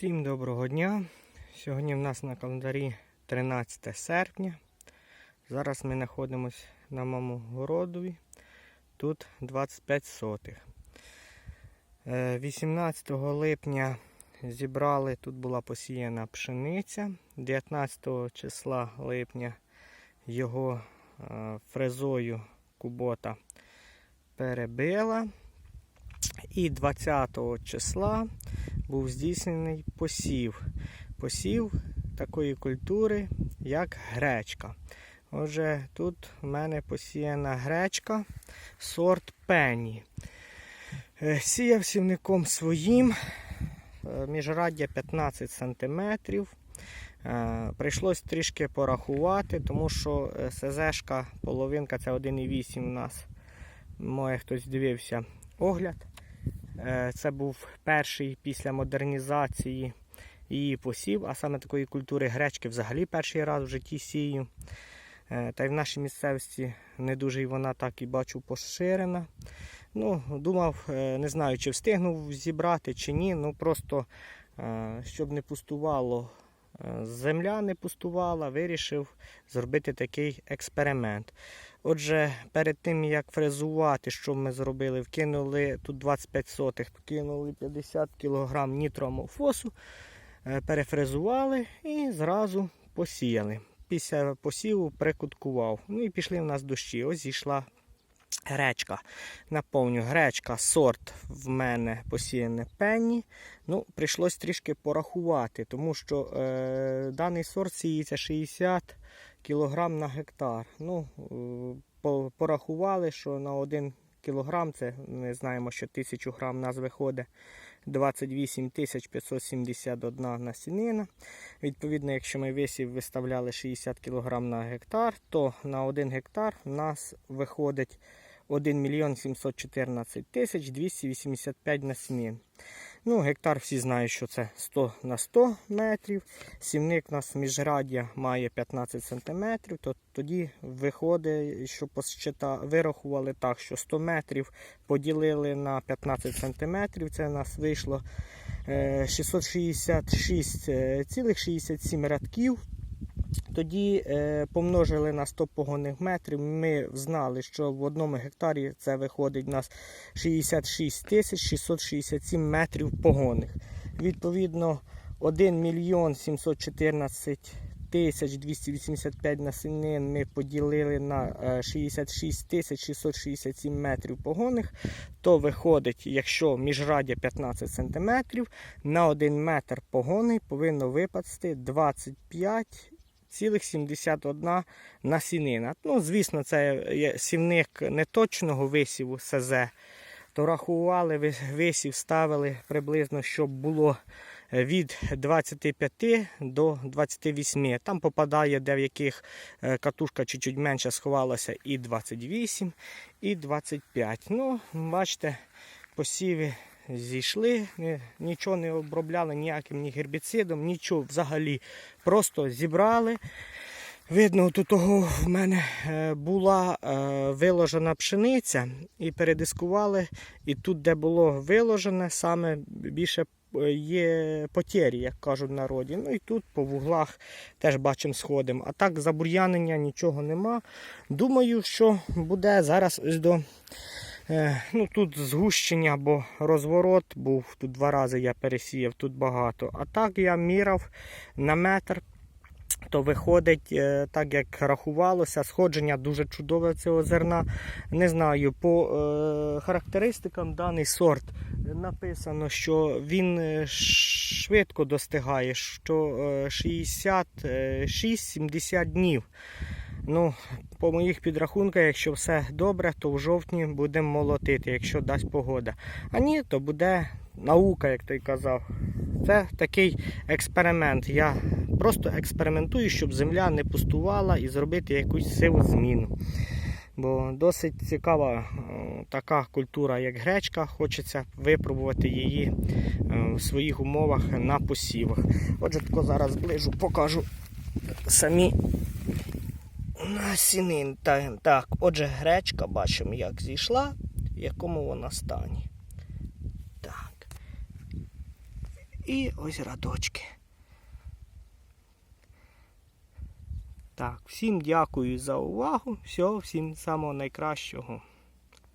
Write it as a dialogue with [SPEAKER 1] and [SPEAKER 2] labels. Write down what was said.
[SPEAKER 1] Всім доброго дня. Сьогодні в нас на календарі 13 серпня. Зараз ми знаходимося на моєму городові. Тут 25 сотих. Е, 18 липня зібрали, тут була посіяна пшениця. 19 числа липня його е, фрезою кубота перебила. І 20 числа був здійснений посів. Посів такої культури, як гречка. Отже, тут в мене посіяна гречка, сорт пені. Е, Сіяв сівником своїм, е, міжраддя 15 см. Прийшлось трішки порахувати, тому що е, СЗшка половинка це 1,8 у нас. Моє хтось дивився огляд. Е, Це був перший після модернізації її посів, а саме такої культури гречки взагалі перший раз в житті сію. Е, Та й в нашій місцевості не дуже вона так і бачу поширена. Ну, Думав, е, не знаю, чи встигнув зібрати, чи ні. Ну просто щоб не пустувало, земля не пустувала, вирішив зробити такий експеримент. Отже, перед тим як фрезувати, що ми зробили, вкинули тут 25 сотих, вкинули 50 кг нітроамофосу, е, перефрезували і зразу посіяли. Після посіву прикуткував. Ну і пішли в нас дощі. Ось зійшла гречка. Наповню гречка, сорт в мене посіяне пенні. Ну, прийшлось трішки порахувати, тому що е, даний сорт сіється 60 кг на гектар. Ну, е, порахували, що на 1 кг це ми знаємо, що 1000 грам у нас виходить 28 571 насінина. Відповідно, якщо ми висів виставляли 60 кг на гектар, то на 1 гектар у нас виходить 1 мільйон 714 тисяч 285 насінин. Ну, гектар всі знають, що це 100 на 100 метрів. Сівник у нас міжраддя має 15 сантиметрів, то тоді виходить, що посчита, вирахували так, що 100 метрів поділили на 15 сантиметрів. Це у нас вийшло е, 666,67 рядків. Тоді е, помножили на 100 погонних метрів. Ми знали, що в одному гектарі це виходить у нас 66 тисяч 667 метрів погонних. Відповідно, 1 мільйон 714 тисяч 285 насінин ми поділили на е, 66 тисяч 667 метрів погонних. То виходить, якщо міжраддя 15 см, на 1 метр погони повинно випасти 25 0,71 насінина. Ну, звісно, це сівник неточного висіву СЗ. То рахували, висів ставили приблизно, щоб було від 25 до 28. Там попадає, де в яких е, катушка чуть-чуть менше сховалася, і 28, і 25. Ну, бачите, посіви зійшли, нічого не обробляли ніяким ні гербіцидом, нічого взагалі. Просто зібрали. Видно, тут того в мене е, була е, виложена пшениця і передискували. І тут, де було виложене, саме більше е, є потері, як кажуть в народі. Ну і тут по вуглах теж бачимо сходимо. А так забур'янення нічого нема. Думаю, що буде зараз ось до. Е, Ну, тут згущення або розворот був. Тут два рази я пересіяв, тут багато. А так я міряв на метр. То виходить, е, так як рахувалося, сходження дуже чудове цього зерна. Не знаю, по е, характеристикам даний сорт написано, що він е, швидко достигає, що е, 66-70 днів. Ну, по моїх підрахунках, якщо все добре, то в жовтні будемо молотити, якщо дасть погода. А ні, то буде наука, як той казав. Це такий експеримент. Я просто експериментую, щоб земля не пустувала і зробити якусь сиву зміну. Бо досить цікава е, така культура, як гречка. Хочеться випробувати її е, в своїх умовах на посівах. Отже, тако зараз ближу покажу самі насінин. Так, так, отже, гречка бачимо, як зійшла, в якому вона стані. Так. І ось радочки. Так, всім дякую за увагу. Всього, всім самого найкращого.